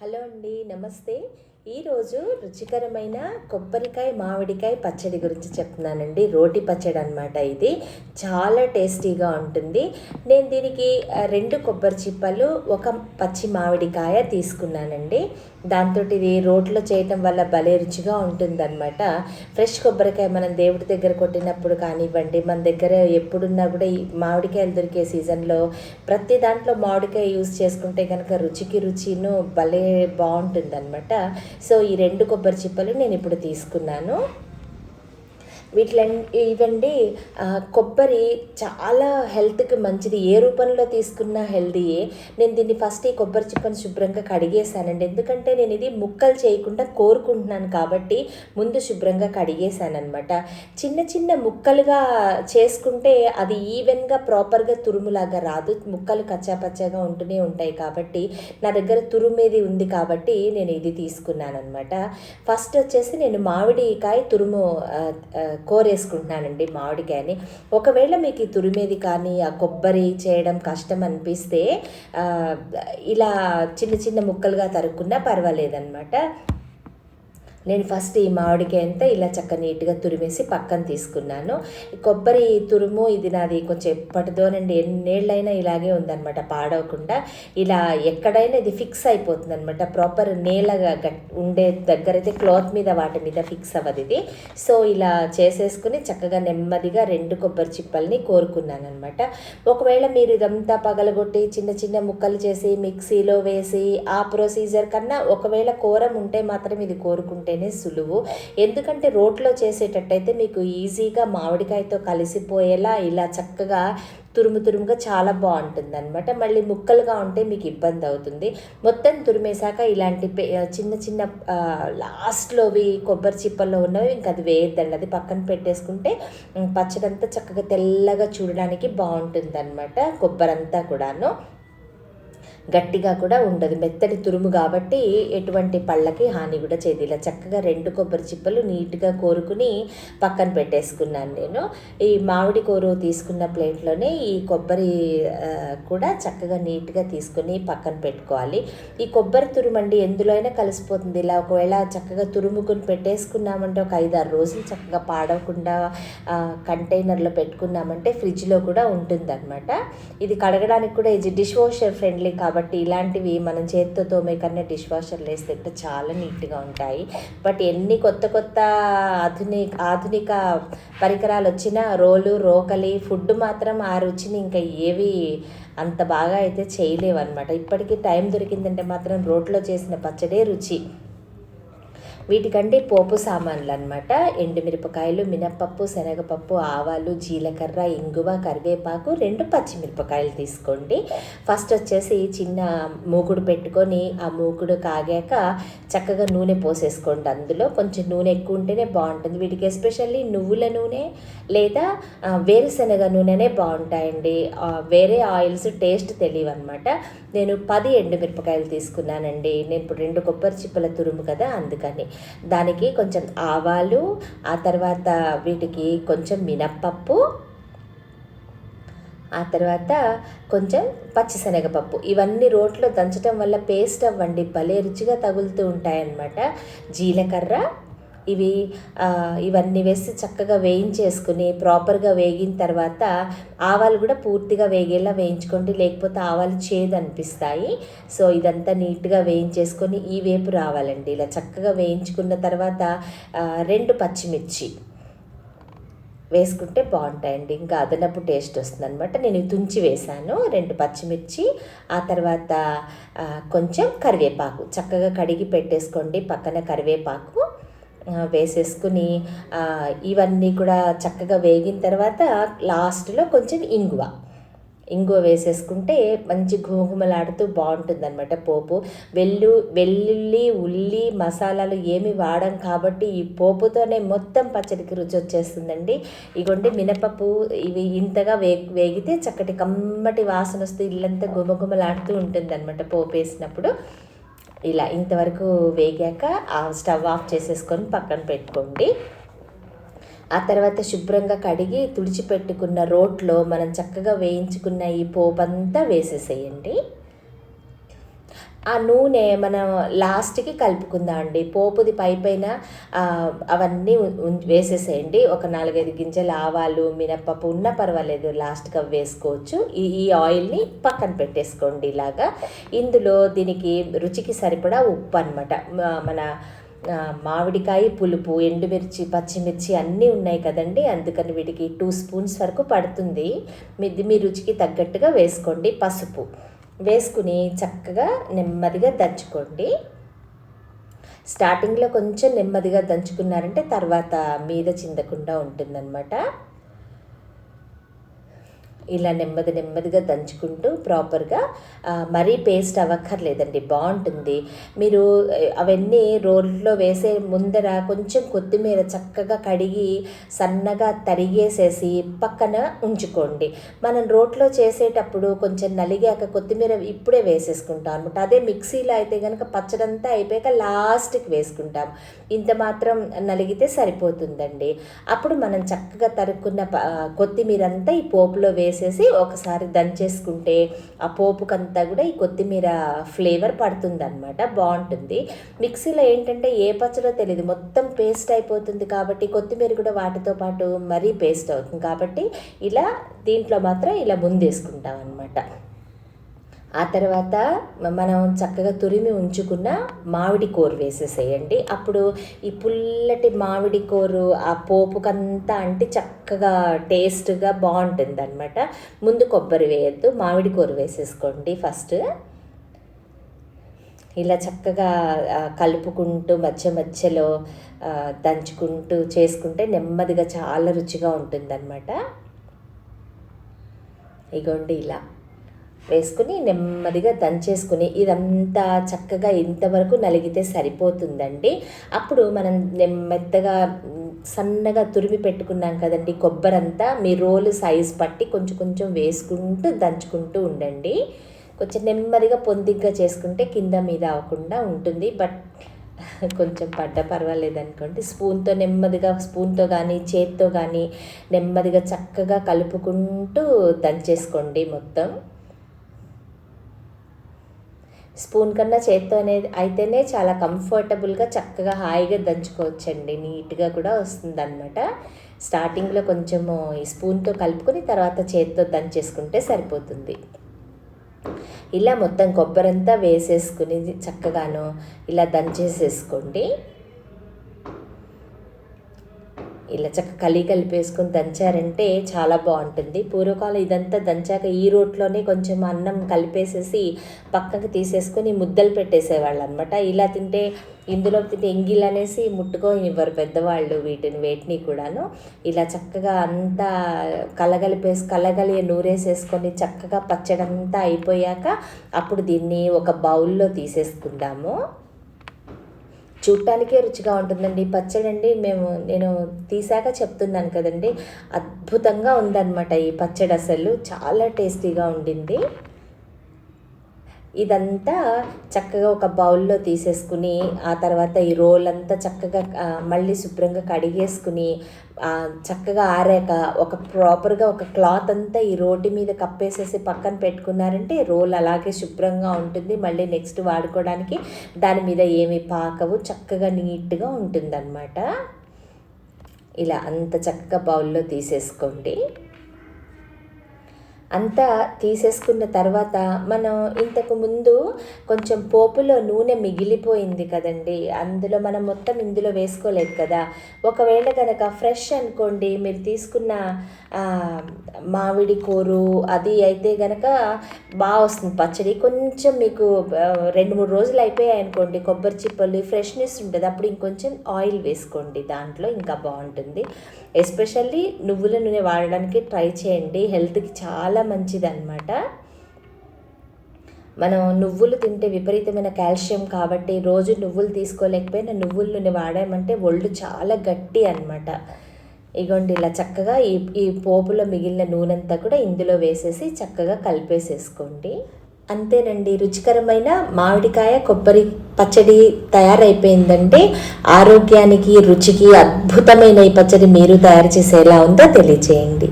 Hello అండి నమస్తే. ఈరోజు రుచికరమైన కొబ్బరికాయ మామిడికాయ పచ్చడి గురించి చెప్తున్నానండి. రోటి పచ్చడి అనమాట ఇది. చాలా టేస్టీగా ఉంటుంది. నేను దీనికి రెండు కొబ్బరి చిప్పలు ఒక పచ్చి మామిడికాయ తీసుకున్నానండి. దాంతో ఇది రోట్లో చేయటం వల్ల భలే రుచిగా ఉంటుందన్నమాట. ఫ్రెష్ కొబ్బరికాయ మనం దేవుడి దగ్గర కొట్టినప్పుడు కానివ్వండి మన దగ్గర ఎప్పుడున్నా కూడా ఈ మామిడికాయలు దొరికే సీజన్లో ప్రతి దాంట్లో మామిడికాయ యూస్ చేసుకుంటే కనుక రుచికి రుచిను భలే బాగుంటుందన్నమాట. సో ఈ రెండు కొబ్బరి చిప్పలు నేను ఇప్పుడు తీసుకున్నాను. వీటిలో ఇవండి కొబ్బరి చాలా హెల్త్కి మంచిది. ఏ రూపంలో తీసుకున్నా హెల్దీయే నేను దీన్ని ఫస్ట్ ఈ కొబ్బరి చిప్పను శుభ్రంగా కడిగేశానండి. ఎందుకంటే నేను ఇది ముక్కలు చేయకుండా కోరుకుంటున్నాను కాబట్టి ముందు శుభ్రంగా కడిగేశానమాట అనమాట చిన్న చిన్న ముక్కలుగా చేసుకుంటే అది ఈవెన్గా ప్రాపర్గా తురుములాగా రాదు. ముక్కలు కచ్చాపచ్చాగా ఉంటూనే ఉంటాయి కాబట్టి నా దగ్గర తురుమేది ఉంది కాబట్టి నేను ఇది తీసుకున్నాను అనమాట ఫస్ట్ వచ్చేసి నేను మామిడికాయ తురుము కోరేసుకుంటున్నానండి మామిడికాయని. ఒకవేళ మీకు ఈ తురిమేది కానీ ఆ కొబ్బరి చేయడం కష్టం అనిపిస్తే ఇలా చిన్న చిన్న ముక్కలుగా తరుక్కున్నా పర్వాలేదన్నమాట. నేను ఫస్ట్ ఈ మామిడికాయ అంతా ఇలా చక్క నీట్గా తురిమేసి పక్కన తీసుకున్నాను. కొబ్బరి తురుము ఇది నాది కొంచెం ఎప్పటిదోనండి ఎన్నేళ్ళైనా ఇలాగే ఉందన్నమాట పాడవకుండా. ఇలా ఎక్కడైనా ఇది ఫిక్స్ అయిపోతుంది అనమాట ప్రాపర్ నేలగా గట్ ఉండే దగ్గర అయితే క్లాత్ మీద వాటి మీద ఫిక్స్ అవ్వదు ఇది. సో ఇలా చేసేసుకుని చక్కగా నెమ్మదిగా రెండు కొబ్బరి చిప్పల్ని కోరుకున్నాను అనమాట ఒకవేళ మీరు ఇదంతా పగలగొట్టి చిన్న చిన్న ముక్కలు చేసి మిక్సీలో వేసి ఆ ప్రొసీజర్ కన్నా ఒకవేళ కూరం ఉంటే మాత్రం ఇది కోరుకుంటే కోరుకుంటేనే సులువు. ఎందుకంటే రోట్లో చేసేటట్టయితే మీకు ఈజీగా మామిడికాయతో కలిసిపోయేలా ఇలా చక్కగా తురుము తురుముగా చాలా బాగుంటుంది అనమాట మళ్ళీ ముక్కలుగా ఉంటే మీకు ఇబ్బంది అవుతుంది. మొత్తం తురిమేశాక ఇలాంటి పే- చిన్న చిన్న లాస్ట్లోవి కొబ్బరి చిప్పల్లో ఉన్నవి ఇంకా అది వేయద్దండి. అది పక్కన పెట్టేసుకుంటే పచ్చడంతా చక్కగా తెల్లగా చూడడానికి బాగుంటుంది అనమాట కొబ్బరి అంతా కూడాను. గట్టిగా కూడా ఉండదు. మెత్తటి తురుము కాబట్టి ఎటువంటి పళ్ళకి హాని కూడా చేయదు ఇలా చక్కగా రెండు కొబ్బరి చిప్పలు నీట్గా కోరుకుని పక్కన పెట్టేసుకున్నాను నేను. ఈ మామిడి కూర తీసుకున్న ప్లేట్లోనే ఈ కొబ్బరి కూడా చక్కగా నీట్గా తీసుకుని పక్కన పెట్టుకోవాలి. ఈ కొబ్బరి తురుము అండి ఎందులో అయినా కలిసిపోతుంది. ఇలా ఒకవేళ చక్కగా తురుముకుని పెట్టేసుకున్నామంటే ఒక ఐదు ఆరు రోజులు చక్కగా పాడవకుండా కంటైనర్లో పెట్టుకున్నామంటే ఫ్రిడ్జ్లో కూడా ఉంటుందన్నమాట. ఇది కడగడానికి కూడా ఇది డిష్ వాషర్ ఫ్రెండ్లీ కాబట్టి ఇలాంటివి మనం చేతితో తోమే కన్నా డిష్ వాషర్లు వేస్తే చాలా నీట్గా ఉంటాయి. బట్ ఎన్ని కొత్త కొత్త ఆధునిక ఆధునిక పరికరాలు వచ్చినా రోలు రోకలి ఫుడ్ మాత్రం ఆ రుచిని ఇంకా ఏవి అంత బాగా అయితే చేయలేవు అనమాట ఇప్పటికీ టైం దొరికిందంటే మాత్రం రోట్లో చేసిన పచ్చడే రుచి. వీటికంటే పోపు సామాన్లు అనమాట ఎండుమిరపకాయలు మినప్పప్పు శనగపప్పు ఆవాలు జీలకర్ర ఇంగువ కరివేపాకు రెండు పచ్చిమిరపకాయలు తీసుకోండి. ఫస్ట్ వచ్చేసి చిన్న మూకుడు పెట్టుకొని ఆ మూకుడు కాగాక చక్కగా నూనె పోసేసుకోండి అందులో. కొంచెం నూనె ఎక్కువ ఉంటేనే బాగుంటుంది. వీటికి ఎస్పెషల్లీ నువ్వుల నూనె లేదా వేరుశనగ నూనెనే బాగుంటాయండి. వేరే ఆయిల్స్ టేస్ట్ తెలియవు అనమాట నేను పది ఎండుమిరపకాయలు తీసుకున్నానండి. నేను ఇప్పుడు రెండు కొబ్బరి చిప్పల తురుము కదా అందుకని. దానికి కొంచెం ఆవాలు ఆ తర్వాత వీటికి కొంచెం మినప్పప్పు ఆ తర్వాత కొంచెం పచ్చిశనగపప్పు. ఇవన్నీ రోట్లో దంచడం వల్ల పేస్ట్ అవ్వండి భలే రుచిగా తగులుతూ ఉంటాయన్నమాట. జీలకర్ర ఇవి ఇవన్నీ వేసి చక్కగా వేయించేసుకుని ప్రాపర్గా వేగిన తర్వాత ఆవాలు కూడా పూర్తిగా వేగేలా వేయించుకోండి. లేకపోతే ఆవాలు చేదు అనిపిస్తాయి సో ఇదంతా నీట్గా వేయించేసుకొని ఈ వేపు రావాలండి. ఇలా చక్కగా వేయించుకున్న తర్వాత రెండు పచ్చిమిర్చి వేసుకుంటే బాగుంటాయండి. ఇంకా అదనపు టేస్ట్ వస్తుంది అనమాట నేను తుంచి వేశాను రెండు పచ్చిమిర్చి ఆ తర్వాత కొంచెం కరివేపాకు. చక్కగా కడిగి పెట్టేసుకోండి పక్కన కరివేపాకు. వేసేసుకుని ఇవన్నీ కూడా చక్కగా వేగిన తర్వాత లాస్ట్లో కొంచెం ఇంగువ. ఇంగువ వేసేసుకుంటే మంచి ఘుమఘుమలాడుతూ బాగుంటుంది అనమాట పోపు. వెల్లు వెల్లుల్లి ఉల్లి మసాలాలు ఏమి వాడం కాబట్టి ఈ పోపుతోనే మొత్తం పచ్చడికి రుచి వచ్చేస్తుందండి. ఇగోండి మినపప్పు ఇవి ఇంతగా వే వేగితే చక్కటి కమ్మటి వాసన వస్తూ ఇల్లంతా గుమగుమలాడుతూ ఉంటుంది అనమాట పోపు వేసినప్పుడు. ఇలా ఇంతవరకు వేగాక ఆ స్టవ్ ఆఫ్ చేసేసుకొని పక్కన పెట్టుకోండి. ఆ తర్వాత శుభ్రంగా కడిగి తుడిచిపెట్టుకున్న రోట్లో మనం చక్కగా వేయించుకున్న ఈ పోపంతా వేసేసేయండి. ఆ నూనె మనం లాస్ట్కి కలుపుకుందాం అండి? పోపుది పై పైన అవన్నీ వేసేసేయండి. ఒక నాలుగైదు గింజలు ఆవాలు మినప్పప్పు ఉన్న పర్వాలేదు లాస్ట్గా వేసుకోవచ్చు. ఈ ఈ ఆయిల్ని పక్కన పెట్టేసుకోండి ఇలాగా. ఇందులో దీనికి రుచికి సరిపడా ఉప్పు అనమాట మన మామిడికాయ పులుపు ఎండుమిర్చి పచ్చిమిర్చి అన్నీ ఉన్నాయి కదండి. అందుకని వీటికి టూ స్పూన్స్ వరకు పడుతుంది. మీది మీ రుచికి తగ్గట్టుగా వేసుకోండి పసుపు. వేసుకుని చక్కగా నెమ్మదిగా దంచుకోండి. స్టార్టింగ్లో కొంచెం నెమ్మదిగా దంచుకున్నారంటే తర్వాత మీద చిందకుండా ఉంటుందన్నమాట. ఇలా నెమ్మది నెమ్మదిగా దంచుకుంటూ ప్రాపర్గా మరీ పేస్ట్ అవ్వక్కర్లేదండి. బాగుంటుంది. మీరు అవన్నీ రోల్లో వేసే ముందర కొంచెం కొత్తిమీర చక్కగా కడిగి సన్నగా తరిగేసేసి పక్కన ఉంచుకోండి. మనం రోట్లో చేసేటప్పుడు కొంచెం నలిగాక కొత్తిమీర ఇప్పుడే వేసేసుకుంటాం అనమాట అదే మిక్సీలో అయితే కనుక పచ్చడంతా అయిపోయాక లాస్ట్కి వేసుకుంటాం. ఇంత మాత్రం నలిగితే సరిపోతుందండి. అప్పుడు మనం చక్కగా తరుక్కున్న కొత్తిమీర అంతా ఈ పోపులో వేసి వేసేసి ఒకసారి దంచేసుకుంటే ఆ పోపుకంతా కూడా ఈ కొత్తిమీర ఫ్లేవర్ పడుతుంది అనమాట బాగుంటుంది. మిక్సీలో ఏంటంటే ఏ పచ్చడో తెలియదు మొత్తం పేస్ట్ అయిపోతుంది కాబట్టి కొత్తిమీర కూడా వాటితో పాటు మరీ పేస్ట్ అవుతుంది కాబట్టి ఇలా దీంట్లో మాత్రం ఇలా ముందేసుకుంటాం అనమాట ఆ తర్వాత మనం చక్కగా తురిమి ఉంచుకున్న మామిడి కూర వేసేసేయండి. అప్పుడు ఈ పుల్లటి మామిడి కూర ఆ పోపుకంతా అంటే చక్కగా టేస్ట్గా బాగుంటుంది అనమాట ముందు కొబ్బరి వేయద్దు మామిడి కూర వేసేసుకోండి ఫస్ట్. ఇలా చక్కగా కలుపుకుంటూ మధ్య మధ్యలో దంచుకుంటూ చేసుకుంటే నెమ్మదిగా చాలా రుచిగా ఉంటుందన్నమాట. ఇగోండి ఇలా. వేసుకుని నెమ్మదిగా దంచేసుకుని ఇదంతా చక్కగా ఇంతవరకు నలిగితే సరిపోతుందండి. అప్పుడు మనం నెమ్మదిగా సన్నగా తురిమి పెట్టుకున్నాం కదండి కొబ్బరి అంతా మీ రోలు సైజ్ పట్టి కొంచెం కొంచెం వేసుకుంటూ దంచుకుంటూ ఉండండి. కొంచెం నెమ్మదిగా పొందిగ్గా చేసుకుంటే కింద మీద అవ్వకుండా ఉంటుంది. బట్ కొంచెం పడ్డ పర్వాలేదు అనుకోండి. స్పూన్తో నెమ్మదిగా స్పూన్తో కానీ చేత్తో కానీ నెమ్మదిగా చక్కగా కలుపుకుంటూ దంచేసుకోండి మొత్తం. స్పూన్ కన్నా చేత్తో అనేది అయితేనే చాలా కంఫర్టబుల్గా చక్కగా హాయిగా దంచుకోవచ్చండి. నీట్గా కూడా వస్తుంది అనమాట స్టార్టింగ్లో కొంచెము ఈ స్పూన్తో కలుపుకొని తర్వాత చేత్తో దంచేసుకుంటే సరిపోతుంది. ఇలా మొత్తం కొబ్బరంతా వేసేసుకుని చక్కగాను ఇలా దంచేసేసుకోండి. ఇలా చక్క కలి కలిపేసుకొని దంచారంటే చాలా బాగుంటుంది. పూర్వకాలం ఇదంతా దంచాక ఈ రోట్లోనే కొంచెం అన్నం కలిపేసేసి పక్కకు తీసేసుకొని ముద్దలు పెట్టేసేవాళ్ళు అనమాట ఇలా తింటే ఇందులో తింటే ఎంగిల్ అనేసి ముట్టుకోనివ్వరు పెద్దవాళ్ళు వీటిని వేటిని కూడాను. ఇలా చక్కగా అంతా కలగలిపేసి కలగలి నూరేసేసుకొని చక్కగా పచ్చడంతా అయిపోయాక అప్పుడు దీన్ని ఒక బౌల్లో తీసేసుకుందాము. చూడటానికే రుచిగా ఉంటుందండి. పచ్చడి అండి మేము నేను తీసాక చెప్తున్నాను కదండి. అద్భుతంగా ఉందన్నమాట ఈ పచ్చడి అసలు చాలా టేస్టీగా ఉండింది. ఇదంతా చక్కగా ఒక బౌల్లో తీసేసుకుని ఆ తర్వాత ఈ రోల్ అంతా చక్కగా మళ్ళీ శుభ్రంగా కడిగేసుకుని చక్కగా ఆరాక ఒక ప్రాపర్గా ఒక క్లాత్ అంతా ఈ రోటి మీద కప్పేసేసి పక్కన పెట్టుకున్నారంటే రోల్ అలాగే శుభ్రంగా ఉంటుంది. మళ్ళీ నెక్స్ట్ వాడుకోవడానికి దాని మీద ఏమి పాకవు చక్కగా నీట్గా ఉంటుందన్నమాట. ఇలా అంత చక్కగా బౌల్లో తీసేసుకోండి. అంతా తీసేసుకున్న తర్వాత మనం ఇంతకు ముందు కొంచెం పోపులో నూనె మిగిలిపోయింది కదండి. అందులో మనం మొత్తం ఇందులో వేసుకోలేదు కదా. ఒకవేళ కనుక ఫ్రెష్ అనుకోండి మీరు తీసుకున్న మామిడి కూరు అది అయితే గనక బాగా వస్తుంది. పచ్చడి కొంచెం మీకు రెండు మూడు రోజులు అయిపోయాయి అనుకోండి. కొబ్బరి చిప్పలు ఫ్రెష్నెస్ ఉంటుంది. అప్పుడు ఇంకొంచెం ఆయిల్ వేసుకోండి. దాంట్లో ఇంకా బాగుంటుంది. ఎస్పెషల్లీ నువ్వుల నూనె వాడడానికి ట్రై చేయండి. హెల్త్కి చాలా చాలా మంచిదన్నమాట. మనం నువ్వులు తింటే విపరీతమైన కాల్షియం కాబట్టి రోజు నువ్వులు తీసుకోలేకపోయినా నువ్వుల నూనె వాడామంటే ఒళ్ళు చాలా గట్టి అనమాట ఇగోండి ఇలా చక్కగా ఈ ఈ పోపులో మిగిలిన నూనె అంతా కూడా ఇందులో వేసేసి చక్కగా కలిపేసేసుకోండి. అంతేనండి రుచికరమైన మామిడికాయ కొబ్బరి పచ్చడి తయారైపోయిందంటే ఆరోగ్యానికి రుచికి అద్భుతమైన ఈ పచ్చడి మీరు తయారు చేసి ఎలా ఉందో తెలియచేయండి.